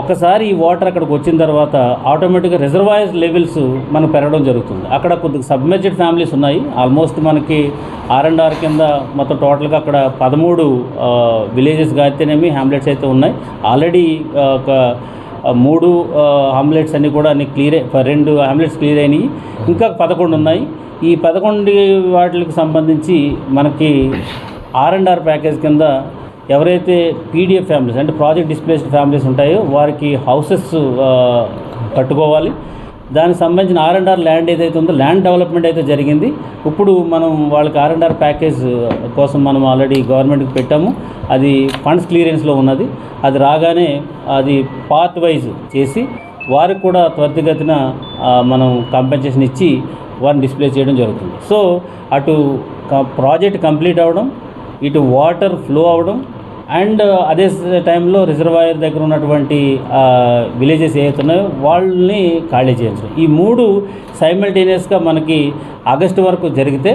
ఒకసారి ఈ వాటర్ అక్కడికి వచ్చిన తర్వాత ఆటోమేటిక్గా రిజర్వాయర్ లెవెల్స్ మనకు పెరగడం జరుగుతుంది. అక్కడ కొద్దిగా సబ్మెర్జెడ్ ఫ్యామిలీస్ ఉన్నాయి. ఆల్మోస్ట్ మనకి ఆర్ అండ్ ఆర్ కింద మొత్తం టోటల్గా అక్కడ పదమూడు విలేజెస్గా అయితేనేమి హ్యామ్లెట్స్ అయితే ఉన్నాయి. ఆల్రెడీ ఒక మూడు హామ్లెట్స్ అన్నీ కూడా అన్ని క్లియర్ రెండు హామ్లెట్స్ క్లియర్ అయినాయి. ఇంకా పదకొండు ఉన్నాయి. ఈ పదకొండు వాటికి సంబంధించి మనకి ఆర్ అండ్ ఆర్ ప్యాకేజ్ కింద ఎవరైతే పీడిఎఫ్ ఫ్యామిలీస్ అంటే ప్రాజెక్ట్ డిస్ప్లేస్డ్ ఫ్యామిలీస్ ఉంటాయో వారికి హౌసెస్ కట్టుకోవాలి. దానికి సంబంధించిన ఆర్ అండ్ ఆర్ ల్యాండ్ ఏదైతే ఉందో ల్యాండ్ డెవలప్మెంట్ అయితే జరిగింది. ఇప్పుడు మనం వాళ్ళకి ఆర్ అండ్ ఆర్ ప్యాకేజ్ కోసం మనం ఆల్రెడీ గవర్నమెంట్కి పెట్టాము. అది ఫండ్స్ క్లియరెన్స్లో ఉన్నది. అది రాగానే అది పార్ట్ వైజ్ చేసి వారికి కూడా త్వరితగతిన మనం కాంపెన్సేషన్ ఇచ్చి వారిని డిస్ప్లే చేయడం జరుగుతుంది. సో అటు ప్రాజెక్ట్ కంప్లీట్ అవ్వడం ఇటు వాటర్ ఫ్లో అవ్వడం అండ్ అదే టైంలో రిజర్వాయర్ దగ్గర ఉన్నటువంటి విలేజెస్ ఏవైతే ఉన్నాయో వాళ్ళని ఖాళీ చేయించడం. ఈ మూడు సైమల్టేనియస్గా మనకి ఆగస్టు వరకు జరిగితే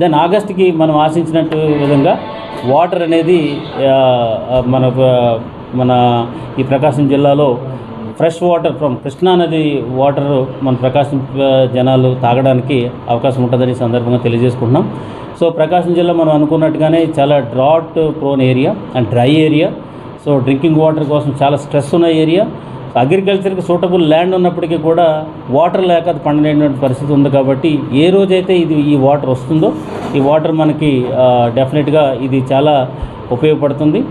దెన్ ఆగస్టుకి మనం ఆశించినట్టు విధంగా వాటర్ అనేది మన మన ఈ ప్రకాశం జిల్లాలో ఫ్రెష్ వాటర్ ఫ్రమ్ కృష్ణా నది వాటర్ మన ప్రకాశం జనాలు తాగడానికి అవకాశం ఉంటుందని సందర్భంగా తెలియజేసుకుంటున్నాం. సో ప్రకాశం జిల్లా మనం అనుకున్నట్టుగానే చాలా drought prone area and dry area. So drinking water కోసం చాలా స్ట్రెస్ ఉన్న ఏరియా. అగ్రికల్చర్కి సూటబుల్ ల్యాండ్ ఉన్నప్పటికీ కూడా వాటర్ లేక అది పండలేనటువంటి పరిస్థితి ఉంది కాబట్టి ఏ రోజైతే ఇది ఈ వాటర్ వస్తుందో ఈ వాటర్ మనకి డెఫినెట్గా ఇది చాలా ఉపయోగపడుతుంది.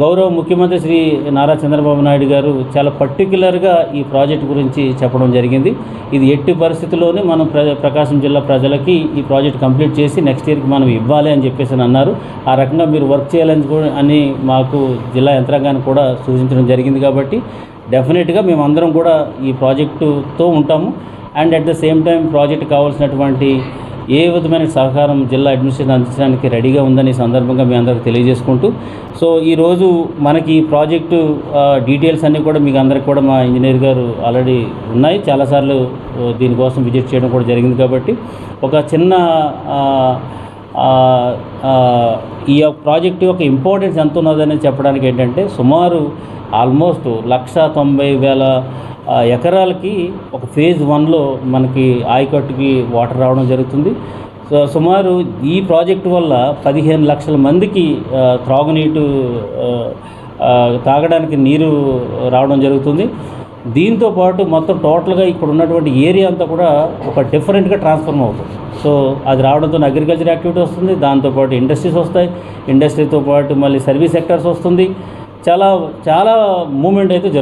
గౌరవ ముఖ్యమంత్రి శ్రీ నారా చంద్రబాబు నాయుడు గారు చాలా పర్టికులర్గా ఈ ప్రాజెక్ట్ గురించి చెప్పడం జరిగింది. ఇది ఎట్టి పరిస్థితుల్లోనే మనం ప్ర ప్రకాశం జిల్లా ప్రజలకి ఈ ప్రాజెక్ట్ కంప్లీట్ చేసి నెక్స్ట్ ఇయర్కి మనం ఇవ్వాలి అని చెప్పేసి అని అన్నారు. ఆ రకంగా మీరు వర్క్ చేయాలని కూడా అని మాకు జిల్లా యంత్రాంగాన్ని కూడా సూచించడం జరిగింది కాబట్టి డెఫినెట్గా మేమందరం కూడా ఈ ప్రాజెక్టుతో ఉంటాము. And at the same time project కావాల్సినటువంటి ఏ విధమైన సహకారం జిల్లా అడ్మినిస్ట్రేషన్ అందించడానికి రెడీగా ఉందని సందర్భంగా మీ అందరికి తెలియజేసుకుంటూ సో ఈరోజు మనకి ఈ ప్రాజెక్టు డీటెయిల్స్ అన్నీ కూడా మీకు అందరికి కూడా మా ఇంజనీర్ గారు ఆల్రెడీ ఉన్నాయి. చాలాసార్లు దీనికోసం విజిట్ చేయడం కూడా జరిగింది కాబట్టి ఒక చిన్న ఈ యొక్క ప్రాజెక్ట్ యొక్క ఇంపార్టెన్స్ ఎంత ఉన్నదని చెప్పడానికి ఏంటంటే సుమారు ఆల్మోస్ట్ లక్ష తొంభై వేల ఎకరాలకి ఒక ఫేజ్ వన్లో మనకి ఆయకట్టుకి వాటర్ రావడం జరుగుతుంది. సో సుమారు ఈ ప్రాజెక్టు వల్ల పదిహేను లక్షల మందికి త్రాగునీటు తాగడానికి నీరు రావడం జరుగుతుంది. దీంతో పాటు మొత్తం టోటల్గా ఇక్కడ ఉన్నటువంటి ఏరియా అంతా కూడా ఒక డిఫరెంట్గా ట్రాన్స్ఫర్మ్ అవుతుంది. సో అది రావడంతో అగ్రికల్చర్ యాక్టివిటీ వస్తుంది దాంతోపాటు ఇండస్ట్రీస్ వస్తాయి. ఇండస్ట్రీతో పాటు మళ్ళీ సర్వీస్ సెక్టర్స్ వస్తుంది. చాలా చాలా మూమెంట్ అయితే జరుగుతుంది